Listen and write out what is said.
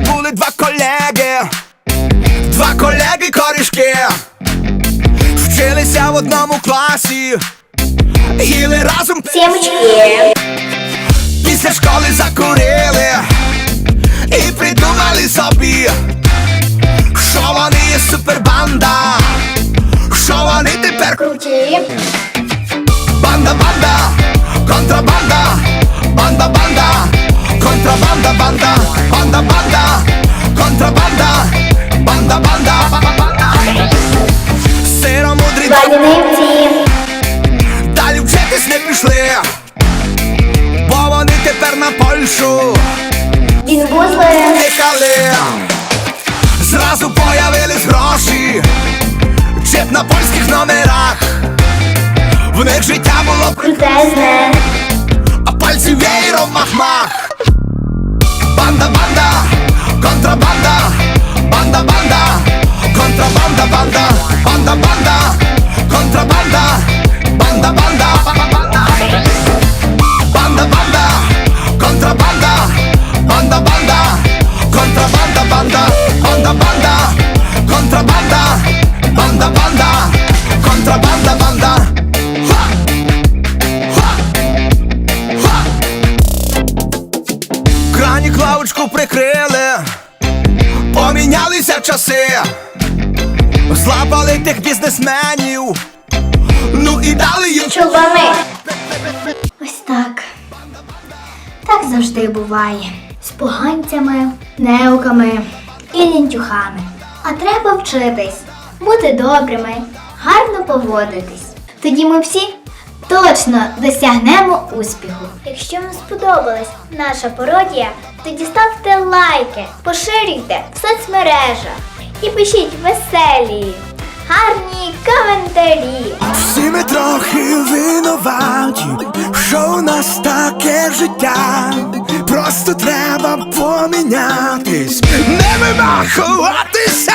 були два колеги, два колеги корішки, вчилися в одному класі, їли разом Сімочки Після школи закурили і придумали собі, що вони є супербанда, що вони тепер круті. Банда, банда, контрабанда, банда, банда, контрабанда, банда, банда, банда. Не пішли, бо вони тепер на Польщу тікали. Зразу появились гроші, чип на польських номерах. В них життя було Крутезне. а пальці веєром мах-мах Банда, банда, банда, банда, контрабанда, банда, банда, контрабанда, банда. Крані клавочку прикрили, помінялися часи, злапали тих бізнесменів, ну і дали їм завжди буває. З поганцями, неуками і лінтюхами. А треба вчитись, бути добрими, гарно поводитись. Тоді ми всі точно досягнемо успіху. Якщо вам сподобалась наша пародія, тоді ставте лайки, поширюйте в соцмережах і пишіть веселі, гарні коментарі. Всі ми трохи винуваті, що у нас таке життя. Просто треба помінятись, не вимахуватися.